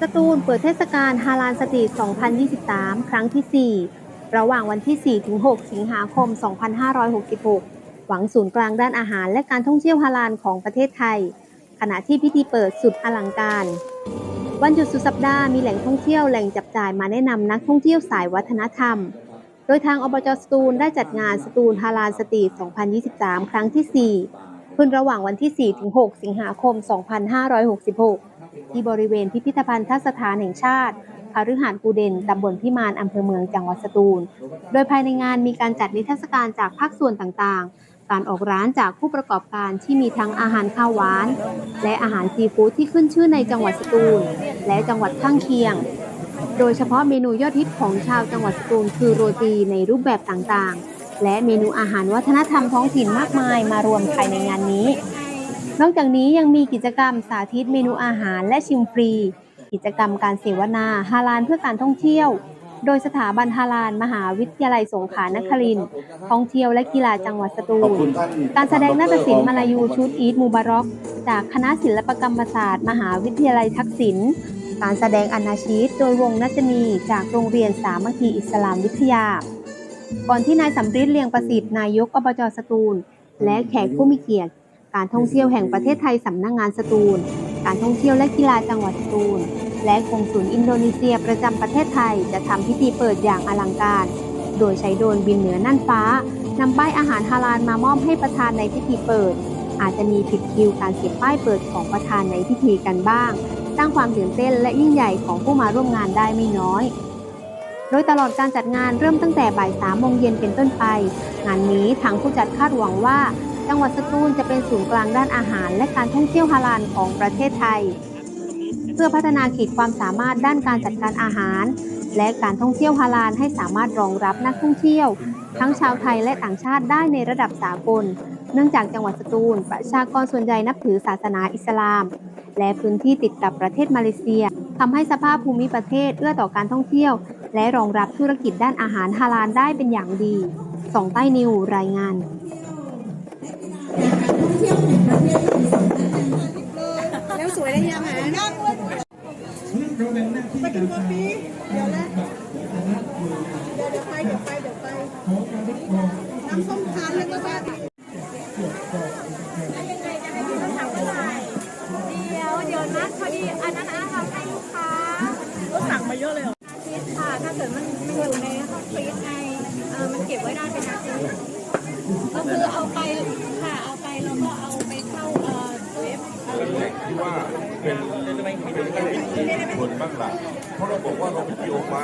สตูลเปิดเทศกาลฮาลานสตรีท 2023 ครั้งที่ 4 ระหว่างวันที่4-6สิงหาคม 2566 หวังศูนย์กลางด้านอาหารและการท่องเที่ยวฮาลานของประเทศไทย ขณะที่พิธีเปิดสุดอลังการ วันหยุดสุดสัปดาห์มีแหล่งท่องเที่ยวแหล่งจับจ่ายมาแนะนำนักท่องเที่ยวสายวัฒนธรรม โดยทางอบจสตูลได้จัดงานสตูลฮาลานสตรีท 2023 ครั้งที่ 4 ขึ้นระหว่างวันที่4-6สิงหาคม 2566 ที่บริเวณพิพิธภัณฑสถานแห่งชาติคฤหาสน์กูเดนตำบลพิมานอำเภอเมืองจังหวัดสตูล โดยภายในงานมีการจัดนิทรรศการจากภาคส่วนต่างๆ การออกร้านจากผู้ประกอบการที่มีทั้งอาหารข้าวหวาน และอาหารซีฟู้ดที่ขึ้นชื่อในจังหวัดสตูล และจังหวัดข้างเคียง โดยเฉพาะเมนูยอดฮิตของชาวจังหวัดสตูลคือโรตีในรูปแบบต่างๆ และเมนูอาหารวัฒนธรรมท้องถิ่นมากมายมารวมภายในงานนี้ นอกจากนี้ยังมีกิจกรรมสาธิตเมนูอาหารและชิมฟรี กิจกรรมการเสวนาฮาลานเพื่อการท่องเที่ยว โดยสถาบันฮาลานมหาวิทยาลัยสงขลานครินทร์ท่องเที่ยวและกีฬาจังหวัดสตูล การแสดงนาฏศิลป์มาลายูชุดอีทมูบารอก จากคณะศิลปกรรมศาสตร์ มหาวิทยาลัยทักษิณ การแสดงอนาชีตโดยวงนัจนีจากโรงเรียนสามัคคีอิสลามวิทยา ก่อนที่นายสำริดเลียงประสิทธิ์นายกอบจสตูล และแขกผู้มีเกียรติ การท่องเที่ยวแห่งประเทศไทยสำนักงงานสตูล การท่องเที่ยวและกีฬาจังหวัดสตูล และกงสุลอินโดนีเซียประจำประเทศไทยจะทำพิธีเปิดอย่างอลังการ โดยใช้โดรนบินเหนือน่านฟ้านำป้ายอาหารฮาลาลมามอบให้ประธานในพิธีเปิด อาจจะมีผิดคิวการเก็บป้ายเปิดของประธานในพิธีกันบ้าง สร้างความตื่นเต้นและยิ่งใหญ่ของผู้มาร่วมงานได้ไม่น้อยโดยตลอดการจัดงานเริ่มตั้งแต่บ่ายสามโมงเย็นเป็นต้นไป งานนี้ทางผู้จัดคาดหวังว่า จังหวัดสตูลจะเป็นศูนย์กลางด้านอาหาร และการท่องเที่ยวฮาลาลของประเทศไทย เพื่อพัฒนาขีดความสามารถด้านการจัดการอาหาร และการท่องเที่ยวฮาลาลให้สามารถรองรับนักท่องเที่ยว ทั้งชาวไทยและต่างชาติได้ในระดับสากล เนื่องจากจังหวัดสตูล ประชากรส่วนใหญ่นับถือศาสนาอิสลาม และพื้นที่ติดกับประเทศมาเลเซียทำให้สภาพภูมิประเทศเอื้อต่อการท่องเที่ยว และรองรับธุรกิจด้านอาหารฮาลาลได้เป็นอย่างดีสองใต้นิวรายงาน แล้วสวยได้ยังไงนั่งเลยไปกินกาแฟเดี๋ยวนะเดี๋ยวเดี๋ยวไปเดี๋ยวไปเดี๋ยวไปน้ำส้มทานแล้วก็บ้านเดี๋ยวเดี๋ยวนัดพอดีอันนั้นอาทำให้ลูกค้าก็สั่งมาเยอะเลยเหรอฟีดค่ะ ถ้าเกิดมันมันอยู่ในห้องฟรีซไงเออมันเก็บไว้ได้เป็นอาทิตย์ก็คือเอาไป ค่ะเอาไปแล้วก็เอาไปเข้าเอ่อตู้เอฟที่ว่าเป็นเป็นคนบ้างหล่ะเพราะเราบอกว่าเราเป็นโยมา